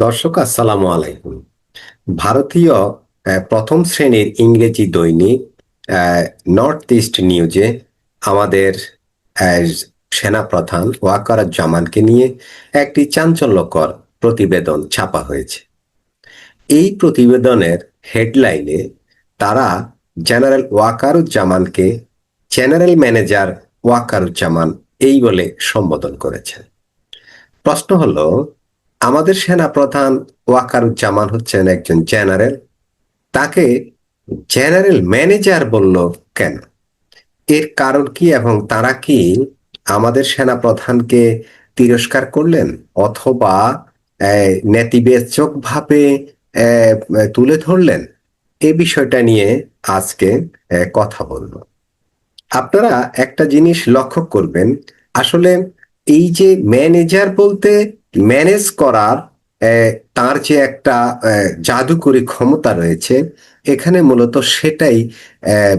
দর্শক, আসসালামু আলাইকুম। ভারতীয় প্রথম শ্রেণির ইংরেজি দৈনিক নর্থ ইস্ট নিউজে আমাদের সেনাপ্রধান ওয়াকারুজ্জামানকে নিয়ে একটি চাঞ্চল্যকর প্রতিবেদন ছাপা হয়েছে। এই প্রতিবেদনের হেডলাইনে তারা জেনারেল ওয়াকারুজ্জামানকে জেনারেল ম্যানেজার ওয়াকারুজ্জামান এই বলে সম্বোধন করেছেন। প্রশ্ন হলো আমাদের সেনা প্রধান ওয়াকারুজ্জামান হচ্ছেন একজন জেনারেল। তাকে জেনারেল ম্যানেজার বলল কেন? এর কারণ কি এবং তারা কি আমাদের সেনা প্রধানকে তিরস্কার করলেন অথবা নেতিবাচক ভাবে তুলে ধরলেন? এ বিষয়টা নিয়ে আজকে কথা বলব। আপনারা একটা জিনিস লক্ষ্য করবেন। আসলে এই যে ম্যানেজার বলতে ম্যানেজ করার তার যে একটা জাদুকরী ক্ষমতা রয়েছে এখানে মূলত সেটাই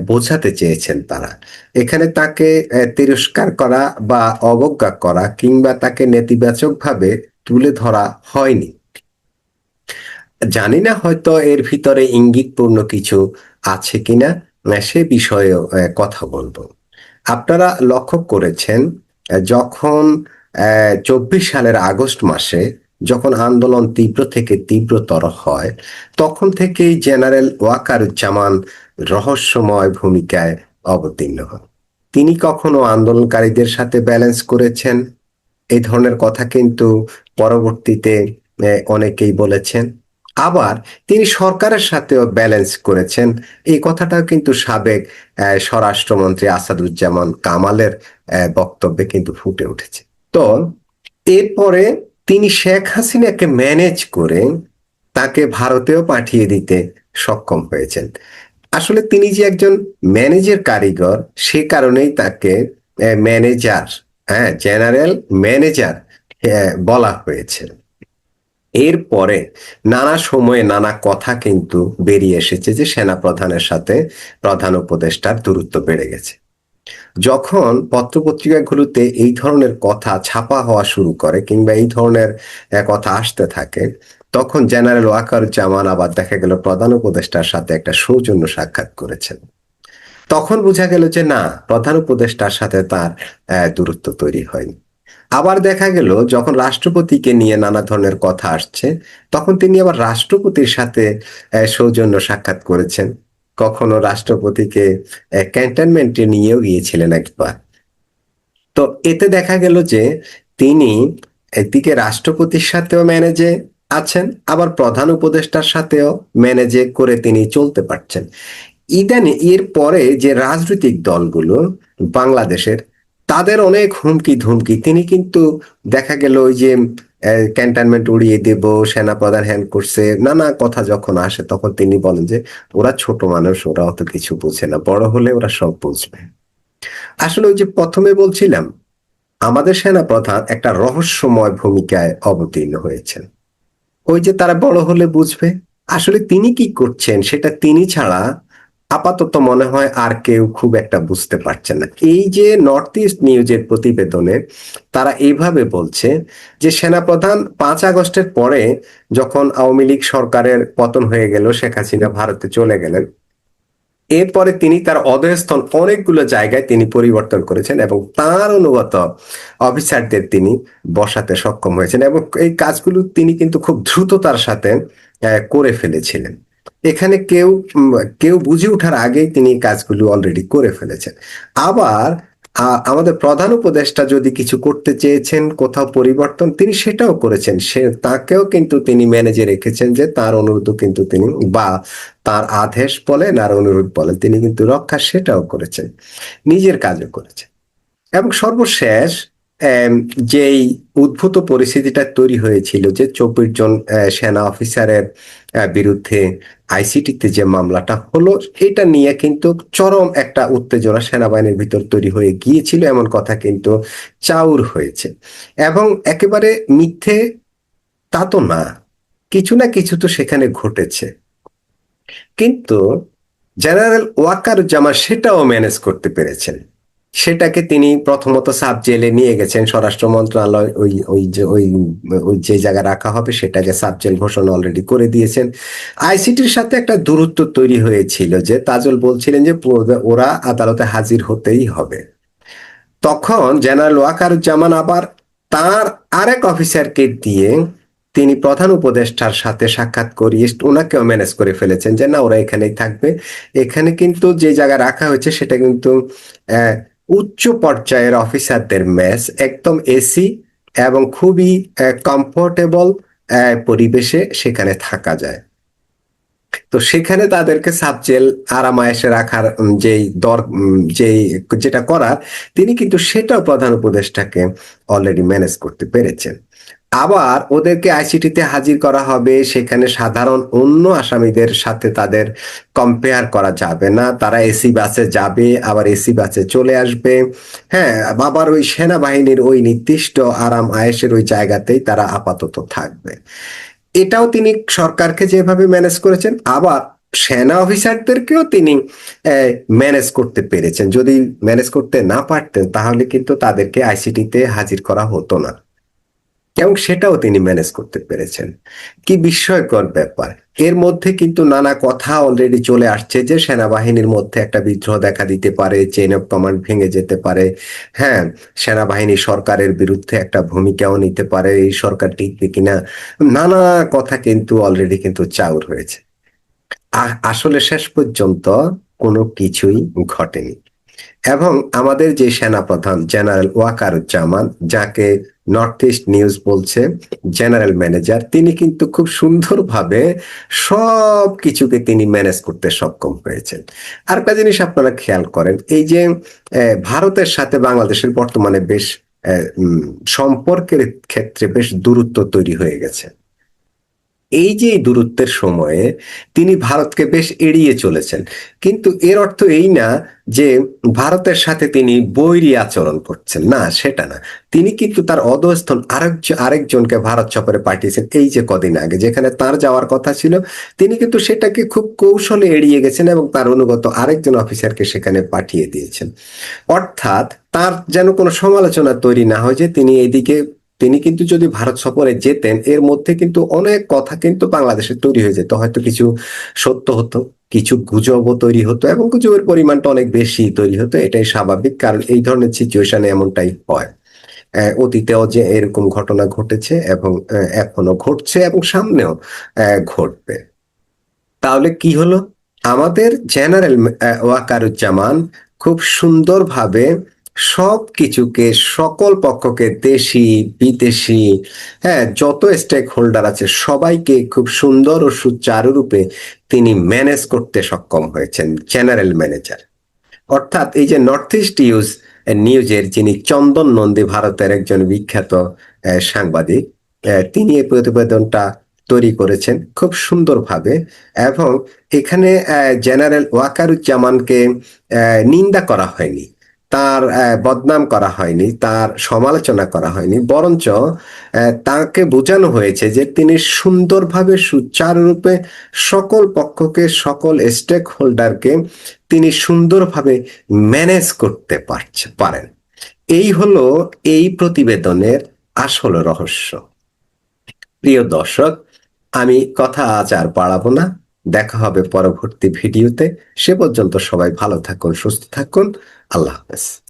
বোঝাতে চেয়েছেন তারা। এখানে তাকে তিরস্কার করা বা অবজ্ঞা করা কিংবা তাকে নেতিবাচকভাবে তুলে ধরা হয়নি। জানি না হয়তো এর ভিতরে ইঙ্গিতপূর্ণ কিছু আছে কিনা সে বিষয়ে আহ, কথা বলব। আপনারা লক্ষ্য করেছেন যখন চব্বিশ সালের আগস্ট মাসে যখন আন্দোলন তীব্র থেকে তীব্রতর হয়, তখন থেকেই জেনারেল ওয়াকারুজ্জামান রহস্যময় ভূমিকায় অবতীর্ণ হন। তিনি কখনো আন্দোলনকারীদের সাথে ব্যালেন্স করেছেন? এই ধরনের কথা কিন্তু পরবর্তীতে অনেকেই বলেছেন। আবার তিনি সরকারের সাথেও ব্যালেন্স করেছেন। এই কথাটাও কিন্তু সাবেক স্বরাষ্ট্রমন্ত্রী আসাদুজ্জামান কামালের বক্তব্যে কিন্তু ফুটে উঠেছে। তো এরপরে তিনি শেখ হাসিনাকে ম্যানেজ করে তাকে ভারতেও পাঠিয়ে দিতে সক্ষম হয়েছেন। আসলে তিনি যে একজন ম্যানেজার কারিগর, সে কারণেই তাকে ম্যানেজার হ্যাঁ জেনারেল ম্যানেজার বলা হয়েছে। এরপরে নানা সময়ে নানা কথা কিন্তু বেরিয়ে এসেছে যে সেনা প্রধানের সাথে প্রধান উপদেষ্টার দূরত্ব বেড়ে গেছে। যখন পত্রপত্রিকাগুলোতে এই ধরনের কথা ছাপা হওয়া শুরু করে কিংবা এই ধরনের কথা আসতে থাকে, তখন জেনারেল ওয়াকারুজ্জামান আবার দেখা গেল প্রধান উপদেষ্টার সাথে একটা সৌজন্য সাক্ষাৎ করেছেন। তখন বোঝা গেল যে না, প্রধান উপদেষ্টার সাথে তার দূরত্ব তৈরি হয়নি। আবার দেখা গেল যখন রাষ্ট্রপতিকে নিয়ে নানা ধরনের কথা আসছে, তখন তিনি আবার রাষ্ট্রপতির সাথে সৌজন্য সাক্ষাৎ করেছেন। কখনো রাষ্ট্রপতিকে ক্যান্টনমেন্টে নিয়েও গিয়েছিলেন একবার। তো এতে দেখা গেল যে তিনি একদিকে রাষ্ট্রপতির সাথেও ম্যানেজে আছেন, আবার প্রধান উপদেষ্টার সাথেও ম্যানেজে করে তিনি চলতে পারছেন। ইদানি এর পরে যে রাজনৈতিক দলগুলো বাংলাদেশের, তাদের অনেক হুমকি ধুমকি, তিনি কিন্তু দেখা গেল ওই যে ক্যান্টনমেন্ট উড়িয়ে দেব, সেনাপ্রধান হ্যান্ড করছে, নানা কথা যখন আসে তখন তিনি বলেন যে, ওরা ছোট মানুষ, ওরা অত কিছু বুঝে না, বড় হলে ওরা সব বুঝবে। আসলে ওই যে প্রথমে বলছিলাম, আমাদের সেনাপ্রধান একটা রহস্যময় ভূমিকায় অবতীর্ণ হয়েছেন। ওই যে তারা বড় হলে বুঝবে, আসলে তিনি কি করছেন, সেটা তিনি ছাড়া আপাতত মনে হয় আর কেউ খুব একটা বুঝতে পারছে না। এই যে নর্থ ইস্ট নিউজের প্রতিবেদনে তারা এইভাবে বলছে যে, সেনাপ্রধান পাঁচ আগস্টের পরে যখন আওয়ামী লীগ সরকারের পতন হয়ে গেল, শেখ হাসিনা ভারতে চলে গেলেন, এরপরে তিনি তার অধস্তন অনেকগুলো জায়গায় তিনি পরিবর্তন করেছেন এবং তার অনুগত অফিসারদের তিনি বসাতে সক্ষম হয়েছেন এবং এই কাজগুলো তিনি কিন্তু খুব দ্রুততার সাথে করে ফেলেছিলেন। এখানে কেউ কেউ বুঝে ওঠার আগেই তিনি কাজগুলো অলরেডি করে ফেলেছেন। আবার আমাদের প্রধান উপদেষ্টা যদি কিছু করতে চেয়েছেন, কোথাও পরিবর্তন, তিনি সেটাও করেছেন। সে, তাকেও কিন্তু তিনি ম্যানেজে রেখেছেন যে তার অনুরোধ কিন্তু তিনি, বা তার আদেশ বলেন আর অনুরোধ বলেন, তিনি কিন্তু রক্ষা সেটাও করেছেন, নিজের কাজও করেছেন। এবং সর্বশেষ যেই উদ্ভূত পরিস্থিতিটা তৈরি হয়েছিল যে চব্বিশ জন সেনা অফিসারের বিরুদ্ধে আইসিটিতে যে মামলাটা হলো, এটা নিয়ে কিন্তু চরম একটা উত্তেজনা সেনাবাহিনীর ভিতর তৈরি হয়ে গিয়েছিল, এমন কথা কিন্তু চাউর হয়েছে। এবং একেবারে মিথ্যে তা তো না, কিছু না কিছু তো সেখানে ঘটেছে। কিন্তু জেনারেল ওয়াকারুজ্জামান সেটাও ম্যানেজ করতে পেরেছেন। সেটাকে তিনি প্রথমত সাব জেলে নিয়ে গেছেন। স্বরাষ্ট্র মন্ত্রণালয় ওই ওই যে, ওই ওই যে জায়গায় রাখা হবে সেটাকে সাব জেল ঘোষণা অলরেডি করে দিয়েছেন। আইসিটির সাথে একটা দূরত্ব তৈরি হয়েছিল যে তাজল বলছিলেন যে ওরা আদালতে হাজির হতেই হবে। তখন জেনারেল ওয়াকারুজ্জামান আবার তার আরেক অফিসারকে দিয়ে তিনি প্রধান উপদেষ্টার সাথে সাক্ষাৎ করিয়ে ওনাকেও ম্যানেজ করে ফেলেছেন যে না, ওরা এখানেই থাকবে। এখানে কিন্তু যে জায়গা রাখা হয়েছে সেটা কিন্তু উচ্চ পর্যায়ের অফিসারদের ম্যাচ একদম এসি এবং খুবই কমফোর্টেবল পরিবেশে সেখানে থাকা যায়। তো সেখানে তাদেরকে সাবজেল আরামায়েশে রাখার যেই দর যেই যেটা করার, তিনি কিন্তু সেটাও প্রধান উপদেষ্টাকে অলরেডি ম্যানেজ করতে পেরেছেন। আবার ওদেরকে আইসিটিতে হাজির করা হবে। সেখানে সাধারণ অন্য আসামিদের সাথে তাদের কম্পেয়ার করা যাবে না। তারা এসি বাসে যাবে, আবার এসি বাসে চলে আসবে। হ্যাঁ আবার ওই সেনাবাহিনীর ওই নির্দিষ্ট আরাম আয়েসের ওই জায়গাতেই তারা আপাতত থাকবে। এটাও তিনি সরকারকে যেভাবে ম্যানেজ করেছেন, আবার সেনা অফিসারদেরকেও তিনি ম্যানেজ করতে পেরেছেন। যদি ম্যানেজ করতে না পারতেন, তাহলে কিন্তু তাদেরকে আইসিটিতে হাজির করা হতো না। এবং সেটাও তিনি ম্যানেজ করতে পেরেছেন। কি বিস্ময়কর ব্যাপার। এর মধ্যে কিন্তু নানা কথা অলরেডি চলে আসছে যে সেনাবাহিনীর মধ্যে একটা বিদ্রোহ দেখা দিতে পারে চেইন অফ কমান্ড ভেঙে যেতে পারে। হ্যাঁ সেনাবাহিনী সরকারের বিরুদ্ধে একটা ভূমিকাও নিতে পারে, এই সরকার টিকবে কিনা? নানা কথা কিন্তু অলরেডি কিন্তু চাউর হয়েছে। আসলে শেষ পর্যন্ত কোনো কিছুই ঘটেনি। এবং আমাদের যে সেনাপ্রধান জেনারেল ওয়াকারুজ্জামান, যাকে নর্থ ইস্ট নিউজ বলছে জেনারেল ম্যানেজার তিনি কিন্তু খুব সুন্দরভাবে সব কিছুকে তিনি ম্যানেজ করতে সক্ষম হয়েছেন। আর একটা জিনিস আপনারা খেয়াল করেন, এই যে ভারতের সাথে বাংলাদেশের বর্তমানে বেশ সম্পর্কের ক্ষেত্রে বেশ দূরত্ব তৈরি হয়ে গেছে। এই যে দূরত্বের সময়ে তিনি ভারতকে বেশ এড়িয়ে চলেছেন। কিন্তু এর অর্থ এই না যে ভারতের সাথে তিনি বৈরী আচরণ করছেন। না, সেটা না। তিনি কিন্তু তার অধস্থন আরেক আরেকজনকে ভারত সফরে পাঠিয়েছেন এই যে কদিন আগে, যেখানে তার যাওয়ার কথা ছিল। তিনি কিন্তু সেটাকে খুব কৌশলে এড়িয়ে গেছেন এবং তার অনুগত আরেকজন অফিসারকে সেখানে পাঠিয়ে দিয়েছেন। অর্থাৎ তার যেন কোনো সমালোচনা তৈরি না হয় যে তিনি এইদিকে তিনি কিন্তু যদি ভারত সফরে যেতেন, এর মধ্যে কিন্তু অনেক কথা কিন্তু বাংলাদেশে তৈরি হয়ে যেত। হয়তো কিছু সত্য হতো, কিছু গুজবও তৈরি হতো এবং গুজবের পরিমাণটা অনেক বেশি তৈরি হতো, এটাই স্বাভাবিক। কারণ এই ধরনের সিচুয়েশনে এমনটাই হয়। অতীতেও যে এরকম ঘটনা ঘটেছে এবং এখনও ঘটছে এবং সামনেও ঘটবে। তাহলে কি হলো? আমাদের জেনারেল ওয়াকারুজ্জামান খুব সুন্দরভাবে সব কিছুকে সকল পক্ষকে, দেশি, বিদেশি হ্যাঁ যত স্টেক হোল্ডার আছে, সবাইকে খুব সুন্দর ও সুচারুরূপে তিনি ম্যানেজ করতে সক্ষম হয়েছেন জেনারেল ম্যানেজার অর্থাৎ এই যে নর্থ ইস্ট ইউজ নিউজের যিনি চন্দন নন্দী ভারতের একজন বিখ্যাত সাংবাদিক তিনি এই প্রতিবেদনটা তৈরি করেছেন খুব সুন্দরভাবে এবং এখানে জেনারেল ওয়াকারুজ্জামানকে নিন্দা করা হয়নি। তার বদনাম করা হয়নি, তার সমালোচনা করা হয়নি, বরঞ্চ তাকে বোঝানো হয়েছে যে তিনি সুন্দরভাবে সুচারুরূপে সকল পক্ষকে, সকল স্টেক হোল্ডারকে তিনি সুন্দরভাবে ম্যানেজ করতে পারছে, পারেন। এই হলো এই প্রতিবেদনের আসল রহস্য। প্রিয় দর্শক, আমি কথা আজ আর বাড়াবো না। দেখা হবে পরবর্তী ভিডিওতে। সে পর্যন্ত সবাই ভালো থাকুন, সুস্থ থাকুন। আল্লাহ হাফেজ